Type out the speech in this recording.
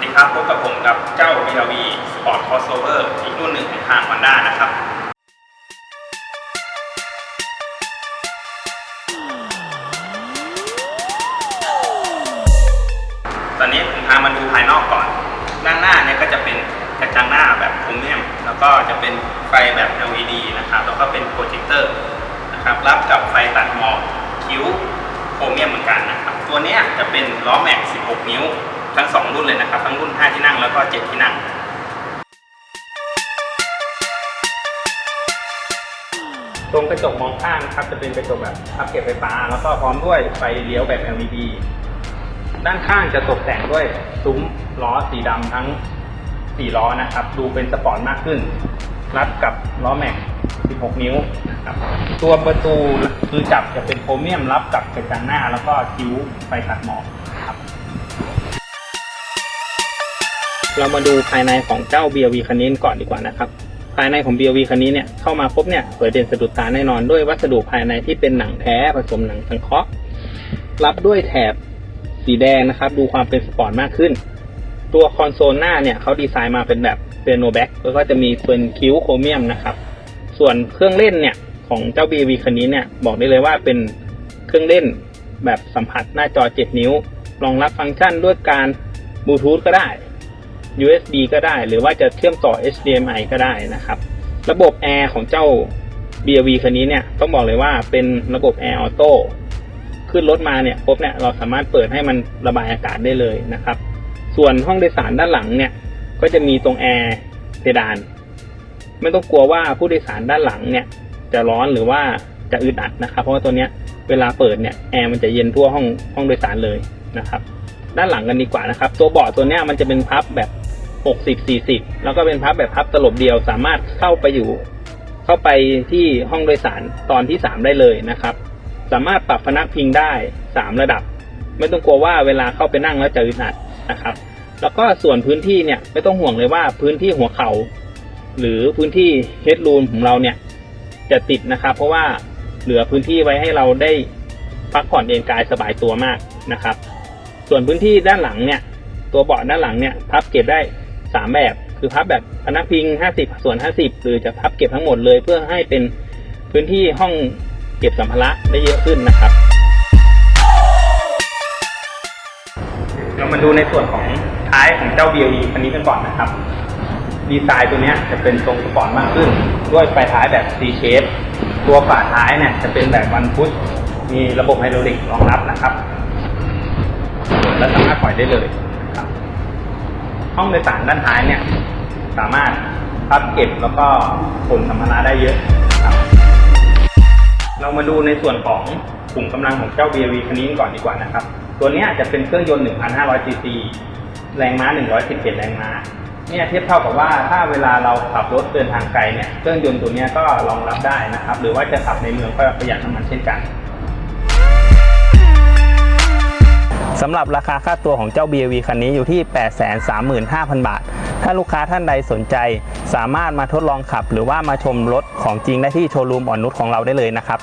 วัสดีครับ พบกับผมกับเจ้า BRV Sport Crossover อีกรุ่นหนึ่งของทาง Honda นะครับ ตอนนี้ผมพามาดูภายนอกก่อน ด้านหน้าเนี่ยก็จะเป็นกระจังหน้าแบบโครเมียม แล้วก็จะเป็นไฟแบบ LED นะครับ แล้วก็เป็นโปรเจคเตอร์นะครับ รับกับไฟตัดหมอกคิ้วโครเมียมเหมือนกันนะครับ ตัวนี้จะเป็นล้อแม็ก 16 นิ้ว ทั้ง 2 รุ่นเลยนะครับ ทั้งรุ่น 5 ที่นั่งแล้วก็ 7 ที่นั่ง ตรงกระจกมองข้างครับจะเป็นกระจกแบบพับเก็บไฟฟ้า แล้วก็พร้อมด้วยไฟเลี้ยวแบบ LED ด้านข้างจะตกแต่งด้วยซุ้มล้อสีดำทั้ง 4 ล้อนะครับ ดูเป็นสปอร์ตมากขึ้น รัดกับล้อแม็ก 16 นิ้วนะครับ ตัวประตูคือจับจะเป็นโครเมียมรับกับกระจังหน้า แล้วก็คิ้วไฟตัดหมอก เรามาดูภายในของเจ้า BRV คันนี้ก่อนดีกว่านะครับ ภายในของ BRV คันนี้เนี่ยเข้ามาปุ๊บเนี่ยสวยเด่นสะดุดตาแน่นอนด้วยวัสดุภายในที่เป็นหนังแท้ผสมหนังสังเคราะห์รับด้วยแถบสีแดงนะครับ ดูความเป็นสปอร์ตมากขึ้น ตัวคอนโซลหน้าเนี่ยเขาดีไซน์มาเป็นแบบเ i โนแบ็กแล้วก็จะมีเป็นคิ้วโครเมียมนะครับ ส่วนเครื่องเล่นเนี่ยของเจ้า BRV คันนี้เนี่ยบอกได้เลยว่าเป็นเครื่องเล่นแบบสัมผัสหน้าจอ 7 นิ้ว รองรับฟังก์ชันด้วยการบลูทูธก็ได้ USB ก็ได้ หรือว่าจะเชื่อมต่อ HDMI ก็ได้นะครับ ระบบแอร์ของเจ้า BRV คันนี้เนี่ยต้องบอกเลยว่าเป็นระบบแอร์ออโต้ขึ้นรถมาเนี่ยปุ๊บเนี่ยเราสามารถเปิดให้มันระบายอากาศได้เลยนะครับ ส่วนห้องโดยสารด้านหลังเนี่ยก็จะมีตรงแอร์เพดาน ไม่ต้องกลัวว่าผู้โดยสารด้านหลังเนี่ยจะร้อนหรือว่าจะอึดอัดนะครับ เพราะว่าตัวเนี้ยเวลาเปิดเนี่ยแอร์มันจะเย็นทั่วห้องห้องโดยสารเลยนะครับ ด้านหลังกันดีกว่านะครับ ตัวเบาะตัวเนี้ยมันจะเป็นพับแบบ 60 40 แล้วก็เป็นพับแบบพับตลบเดียวสามารถเข้าไปอยู่ เข้าไปที่ห้องโดยสารตอนที่ 3 ได้เลยนะครับ สามารถปรับพนักพิงได้ 3 ระดับ ไม่ต้องกลัวว่าเวลาเข้าไปนั่งแล้วจะอึดอัดนะครับ แล้วก็ส่วนพื้นที่เนี่ยไม่ต้องห่วงเลยว่าพื้นที่หัวเขา่าหรือพื้นที่เฮดรูมของเราเนี่ยจะติดนะครับ เพราะว่าเหลือพื้นที่ไว้ให้เราได้พักผ่อนเอนกายสบายตัวมากนะครับ ส่วนพื้นที่ด้านหลังเนี่ย ตัวเบาะด้านหลังเนี่ยพับเก็บได้ 3แบบ คือพับแบบพนักพิง 50 ส่วน 50 หรือจะพับเก็บทั้งหมดเลย เพื่อให้เป็นพื้นที่ห้องเก็บสัมภาระได้เยอะขึ้นนะครับเรามาดูในส่วนของท้ายของเจ้า BLE คันนี้กันก่อนนะครับ ดีไซน์ตัวนี้จะเป็นทรงสปอร์ตมากขึ้น ด้วยไฟท้ายแบบ C shape ตัวฝาท้ายเนี่ยจะเป็นแบบวันพุชมีระบบไฮดรอลิกรองรับนะครับ และสามารถปล่อยได้เลย ห้องโดยสารด้านท้ายเนี่ย สามารถพับเก็บแล้วก็ขนสัมภาระได้เยอะครับ เรามาดูในส่วนของขุมกำลังของเจ้า BRV คันนี้ก่อนดีกว่านะครับ ตัวเนี้ยจะเป็นเครื่องยนต์ 1,500 cc แรงม้า 117 แรงม้า เนี่ยเทียบเท่ากับว่าถ้าเวลาเราขับรถเดินทางไกลเนี่ย เครื่องยนต์ตัวเนี้ยก็รองรับได้นะครับ หรือว่าจะขับในเมืองก็ประหยัดน้ำมันเช่นกัน สำหรับราคาค่าตัวของเจ้า BAV คันนี้อยู่ที่ 835,000 บาท ถ้าลูกค้าท่านใดสนใจ สามารถมาทดลองขับ หรือว่ามาชมรถของจริงได้ที่โชว์รูมอ่อนนุชของเราได้เลยนะครับ